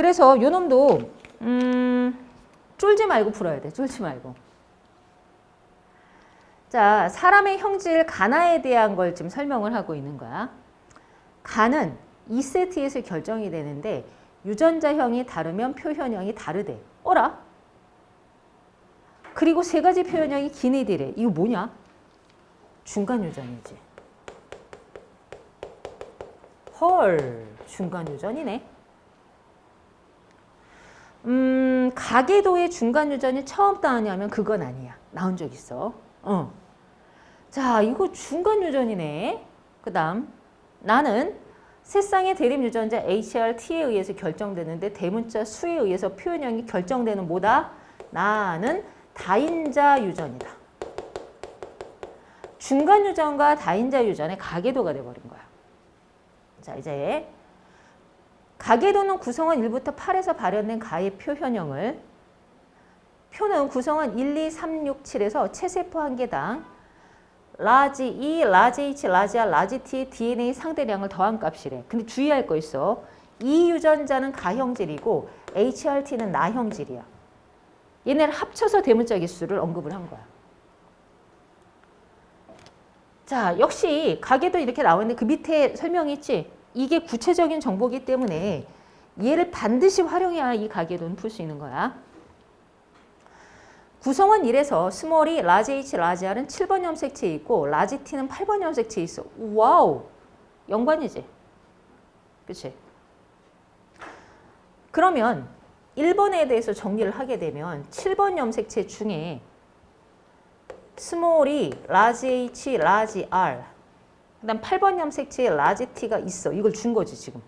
그래서 요 놈도 음, 쫄지 말고 풀어야 돼. 쫄지 말고. 자, 사람의 형질 가나에 대한 걸 지금 설명을 하고 있는 거야. 가는 2세트에서 결정이 되는데 유전자형이 다르면 표현형이 다르대. 어라? 그리고 세 가지 표현형이 기네디래. 이거 뭐냐? 중간 유전이지. 헐, 중간 유전이네. 음, 가계도의 중간 유전이 처음 나왔냐면 그건 아니야. 나온 적 있어. 어. 자, 이거 중간 유전이네. 그 다음, 나는 세상의 대립 유전자 HRT에 의해서 결정되는데 대문자 수에 의해서 표현형이 결정되는 뭐다? 나는 다인자 유전이다. 중간 유전과 다인자 유전의 가계도가 돼버린 거야. 자, 이제 가계도는 구성원 1부터 8에서 발현된 가의 표현형을 표는 구성원 1, 2, 3, 6, 7에서 체세포 한 개당 라지 E, 라지 H, 라지 R, 라지 T의 DNA 상대량을 더한 값이래. 근데 주의할 거 있어. 이 유전자는 가형질이고 HRT는 나형질이야. 얘네를 합쳐서 대문자 기수를 언급을 한 거야. 자, 역시 가게도 이렇게 나오는데 그 밑에 설명이 있지? 이게 구체적인 정보기 때문에 얘를 반드시 활용해야 이 가계도는 풀수 있는 거야. 구성원 1에서 스몰이 라지 H, 라지 R은 7번 염색체에 있고 라지 T는 8번 염색체에 있어. 와우! 연관이지? 그치? 그러면 1번에 대해서 정리를 하게 되면 7번 염색체 중에 스몰이 라지 H, 라지 R 그 다음 8번 염색체에 라지 T가 있어. 이걸 준 거지 지금.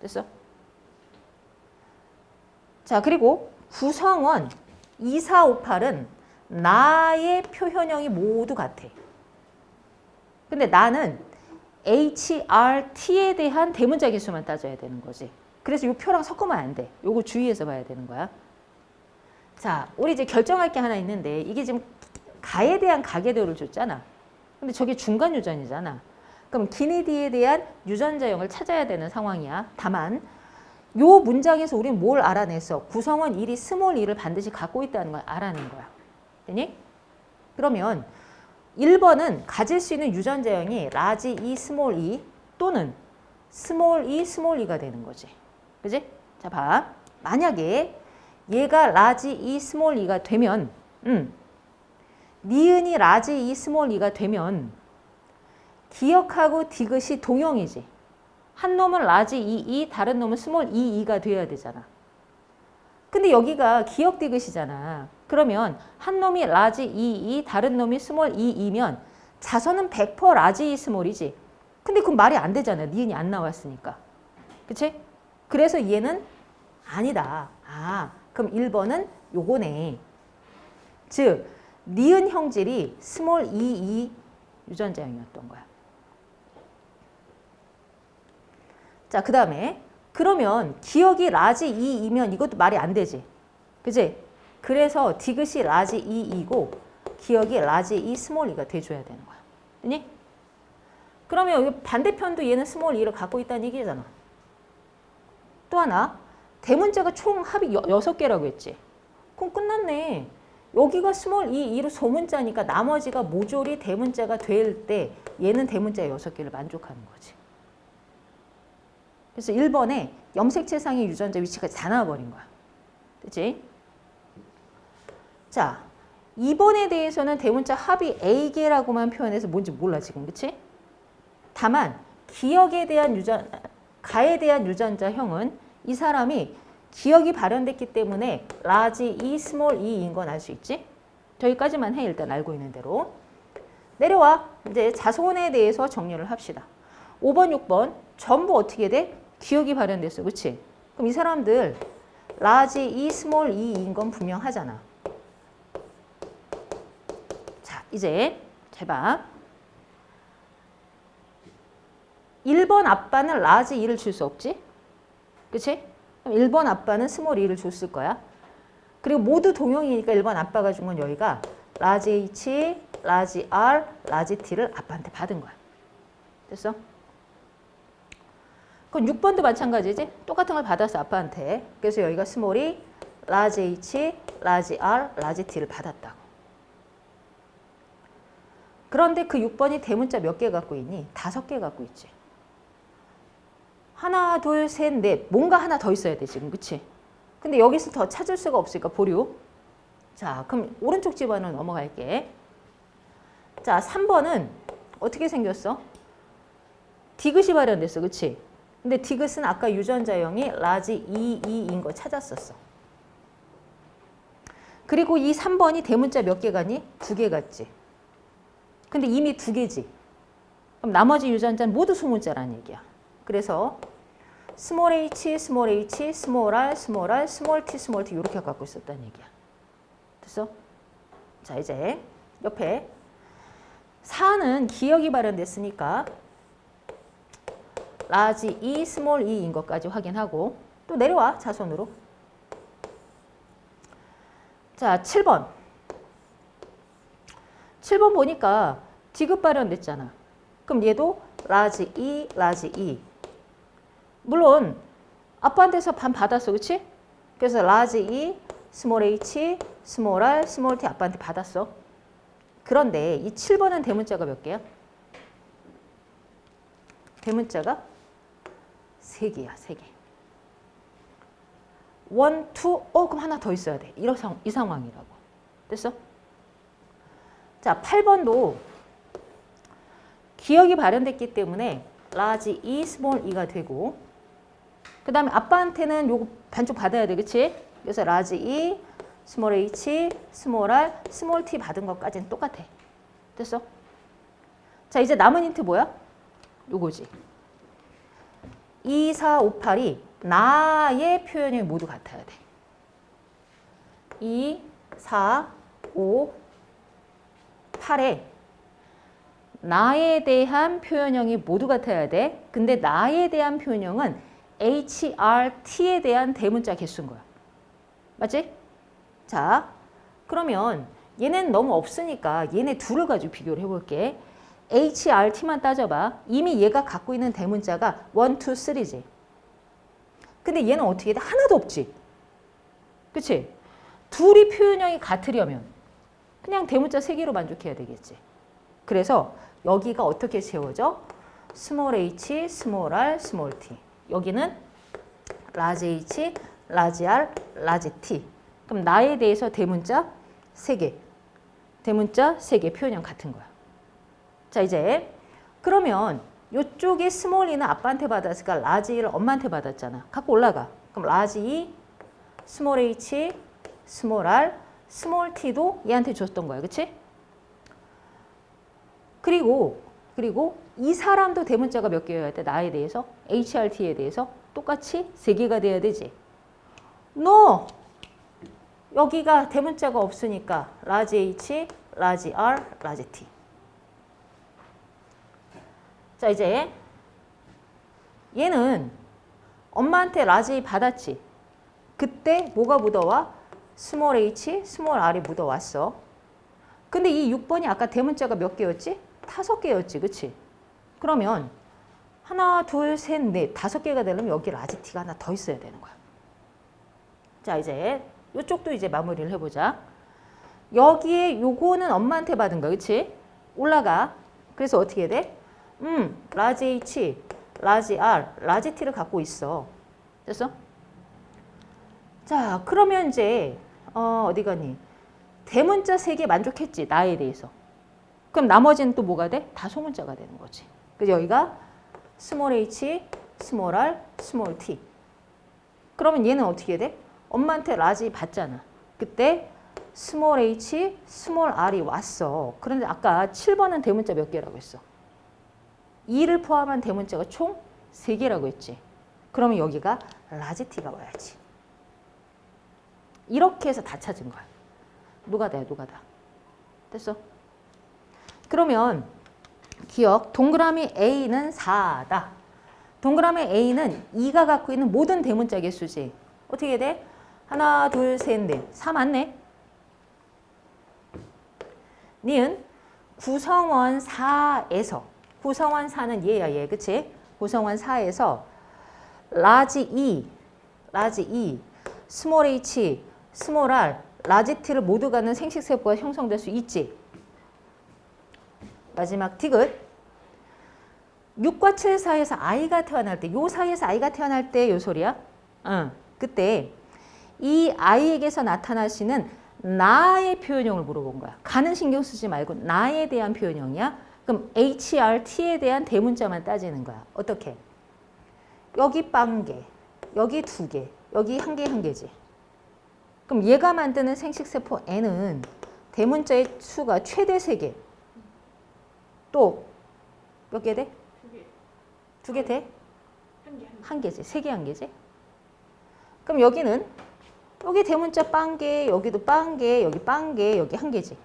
됐어? 자 그리고 구성원 2, 4, 5, 8은 나의 표현형이 모두 같아. 근데 나는 HRT에 대한 대문자 개수만 따져야 되는 거지. 그래서 이 표랑 섞으면 안 돼. 요거 주의해서 봐야 되는 거야. 자, 우리 이제 결정할 게 하나 있는데 이게 지금 가에 대한 가계도를 줬잖아. 근데 저게 중간 유전이잖아. 그럼 기니디에 대한 유전자형을 찾아야 되는 상황이야. 다만 요 문장에서 우리는 뭘 알아냈어? 구성원 1이 스몰 2를 반드시 갖고 있다는 걸 알아낸 거야. 되니? 그러면 1번은 가질 수 있는 유전자형이 라지 2, 스몰 2 또는 스몰 2, 스몰 2가 되는 거지. 그지? 자, 봐. 만약에 얘가 라지 2, 스몰 2가 되면 음, 니은이 라지 2, 스몰 2가 되면 기억하고 디귿이 동형이지. 한 놈은 라지 2, 2, 다른 놈은 스몰 2, 2가 돼야 되잖아. 근데 여기가 기억 디귿이잖아. 그러면 한 놈이 라지 2, 2, 다른 놈이 스몰 2, 2면 자선은 100% 라지 2, 스몰이지. 근데 그건 말이 안 되잖아. 니은이 안 나왔으니까. 그치? 그래서 얘는 아니다. 아, 그럼 1번은 요거네. 즉, 니은 형질이 스몰 2, 2 유전자형이었던 거야. 자, 그 다음에 그러면 기억이 라지 2이면 이것도 말이 안 되지. 그지? 그래서 디귿이 라지 2이고 기억이 라지 2 스몰 2가 돼줘야 되는 거야. 되니? 그러면 여기 반대편도 얘는 스몰 2를 갖고 있다는 얘기잖아. 또 하나, 대문자가 총 합이 여, 6개라고 했지. 그럼 끝났네. 여기가 스몰 2, 2로 소문자니까 나머지가 모조리 대문자가 될 때 얘는 대문자 6개를 만족하는 거지. 그래서 1번에 염색체상의 유전자 위치가 다 나와버린 거야. 그치? 자, 2번에 대해서는 대문자 합이 A개라고만 표현해서 뭔지 몰라 지금. 그치? 다만 기억에 대한 유전, 가에 대한 유전자형은 이 사람이 기억이 발현됐기 때문에 라지 E, 스몰 E인 건 알 수 있지? 저기까지만 해 일단 알고 있는 대로. 내려와. 이제 자손에 대해서 정리를 합시다. 5번, 6번 전부 어떻게 돼? 기억이 발현됐어. 그치? 그럼 이 사람들 라지 E, 스몰 E인 건 분명하잖아. 자, 이제 잘 봐. 1번 아빠는 라지 2를 줄 수 없지? 그치? 그럼 1번 아빠는 스몰 2를 줬을 거야. 그리고 모두 동형이니까 1번 아빠가 준 건 여기가 라지 H, 라지 R, 라지 T를 아빠한테 받은 거야. 됐어? 그럼 6번도 마찬가지지? 똑같은 걸 받았어, 아빠한테. 그래서 여기가 스몰이 라지 H, 라지 R, 라지 T를 받았다고. 그런데 그 6번이 대문자 몇 개 갖고 있니? 다섯 개 갖고 있지. 하나, 둘, 셋, 넷. 뭔가 하나 더 있어야 돼, 지금. 그치? 근데 여기서 더 찾을 수가 없으니까 보류. 자, 그럼 오른쪽 집안으로 넘어갈게. 자, 3번은 어떻게 생겼어? 디귿이 발현됐어. 그치? 근데 디귿은 아까 유전자형이 라지 2, 2인 거 찾았었어. 그리고 이 3번이 대문자 몇 개 가니? 두 개 갔지. 근데 이미 두 개지. 그럼 나머지 유전자는 모두 소문자라는 얘기야. 그래서 스몰 h, 스몰 h, 스몰 r, 스몰 r, 스몰 t, 스몰 t 이렇게 갖고 있었다는 얘기야. 됐어? 자 이제 옆에 4는 기억이 발현됐으니까 라지 E, 스몰 E인 것까지 확인하고 또 내려와 자손으로. 자 7번. 7번 보니까 디귿 발현됐잖아. 그럼 얘도 라지 E, 라지 E. 물론 아빠한테서 반 받았어, 그렇지? 그래서 라지 E, 스몰 h, 스몰 r, 스몰 t 아빠한테 받았어. 그런데 이 7번은 대문자가 몇 개야? 대문자가 3개야, 3개. 원, 투, 어, 그럼 하나 더 있어야 돼. 이런 상, 이 상황이라고. 됐어? 자, 8번도 기억이 발현됐기 때문에 라지 E, 스몰 E가 되고 그 다음에 아빠한테는 요거 반쪽 받아야 돼, 그치? 그래서 라지 E, 스몰 h, 스몰 r, 스몰 t 받은 것까지는 똑같아. 됐어? 자, 이제 남은 힌트 뭐야? 요거지. 2, 4, 5, 8이 나의 표현이 모두 같아야 돼. 2, 4, 5, 8에 나에 대한 표현형이 모두 같아야 돼. 근데 나에 대한 표현형은 HRT에 대한 대문자 개수인 거야. 맞지? 자, 그러면 얘는 너무 없으니까 얘네 둘을 가지고 비교를 해볼게. HRT만 따져봐. 이미 얘가 갖고 있는 대문자가 1, 2, 3지. 근데 얘는 어떻게 돼? 하나도 없지. 그치? 둘이 표현형이 같으려면 그냥 대문자 세 개로 만족해야 되겠지. 그래서 여기가 어떻게 채워져? 스몰 h, 스몰 r, 스몰 t. 여기는 라지 h, 라지 r, 라지 t. 그럼 나에 대해서 대문자 세 개. 대문자 세개 표현형 같은 거야. 자, 이제 그러면 이쪽에 스몰 이는 아빠한테 받았으니까 라지 를 엄마한테 받았잖아. 갖고 올라가. 그럼 라지 E, 스몰 h, 스몰 r, 스몰 t도 얘한테 줬던 거야. 그치? 그리고 그리고 이 사람도 대문자가 몇 개여야 돼? 나에 대해서 HRT에 대해서 똑같이 세 개가 돼야 되지. No. 여기가 대문자가 없으니까 라지 H, 라지 R, 라지 T. 자 이제 얘는 엄마한테 라지 받았지. 그때 뭐가 묻어와? 스몰 h, 스몰 r이 묻어왔어. 근데 이 6번이 아까 대문자가 몇 개였지? 다섯 개였지, 그치? 그러면 하나, 둘, 셋, 넷, 다섯 개가 되려면 여기 라지 t가 하나 더 있어야 되는 거야. 자 이제 이쪽도 이제 마무리를 해보자. 여기에 요거는 엄마한테 받은 거, 그치? 올라가. 그래서 어떻게 돼? 음, 라지 H, 라지 R, 라지 T를 갖고 있어. 됐어? 자, 그러면 이제 어, 어디 가니? 대문자 세 개 만족했지, 나에 대해서. 그럼 나머지는 또 뭐가 돼? 다 소문자가 되는 거지. 그래서 여기가 스몰 h, 스몰 r, 스몰 t. 그러면 얘는 어떻게 돼? 엄마한테 라지 받잖아. 그때 스몰 h, 스몰 r이 왔어. 그런데 아까 7번은 대문자 몇 개라고 했어? 2를 포함한 대문자가 총 3개라고 했지. 그러면 여기가 라지 t가 와야지. 이렇게 해서 다 찾은 거야. 누가 다야, 누가 다. 됐어? 그러면 기억, 동그라미 A는 4다. 동그라미 A는 2가 갖고 있는 모든 대문자 개수지. 어떻게 돼? 하나, 둘, 셋, 넷. 4 맞네? 니은 구성원 4에서 구성원 4는 얘야 얘 그치? 구성원 4에서 라지 E, 라지 E, 스몰 H, 스몰 R, 라지 T를 모두 갖는 생식세포가 형성될 수 있지. 마지막 디귿. 6과 7 사이에서 아이가 태어날 때, 요 사이에서 아이가 태어날 때 요 소리야. 응. 그때 이 아이에게서 나타나시는 나의 표현형을 물어본 거야. 가는 신경 쓰지 말고 나에 대한 표현형이야. 그럼 HRT에 대한 대문자만 따지는 거야. 어떻게? 여기 빵 개, 여기 두 개, 여기 한 개 한 개지. 그럼 얘가 만드는 생식세포 N은 대문자의 수가 최대 세 개. 또 몇 개 돼? 두 개, 돼? 한 개지. 세 개 한 개지. 그럼 여기는 여기 대문자 빵개, 여기도 빵개, 여기 빵개, 여기 한 개지.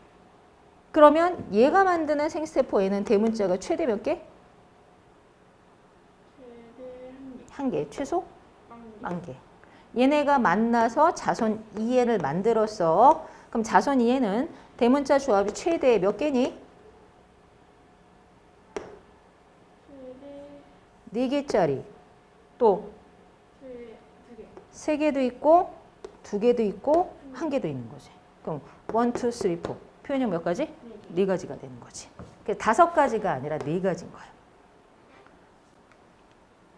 그러면 얘가 만드는 생세포에는 대문자가 최대 몇 개? 한 개. 최소 빵 개. 얘네가 만나서 자손 2해를 만들었어. 그럼 자손 2해는 대문자 조합이 최대 몇 개니? 4개짜리 또 3개도 있고 2개도 있고 1개도 있는 거지. 그럼 1, 2, 3, 4 표현형 몇 가지? 네, 네 가지가 되는 거지. 그러니까 다섯 가지가 아니라 네 가지인 거예요.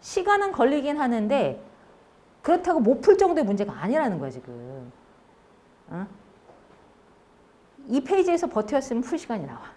시간은 걸리긴 하는데 그렇다고 못 풀 정도의 문제가 아니라는 거야 지금. 어? 이 페이지에서 버텼으면 풀 시간이 나와.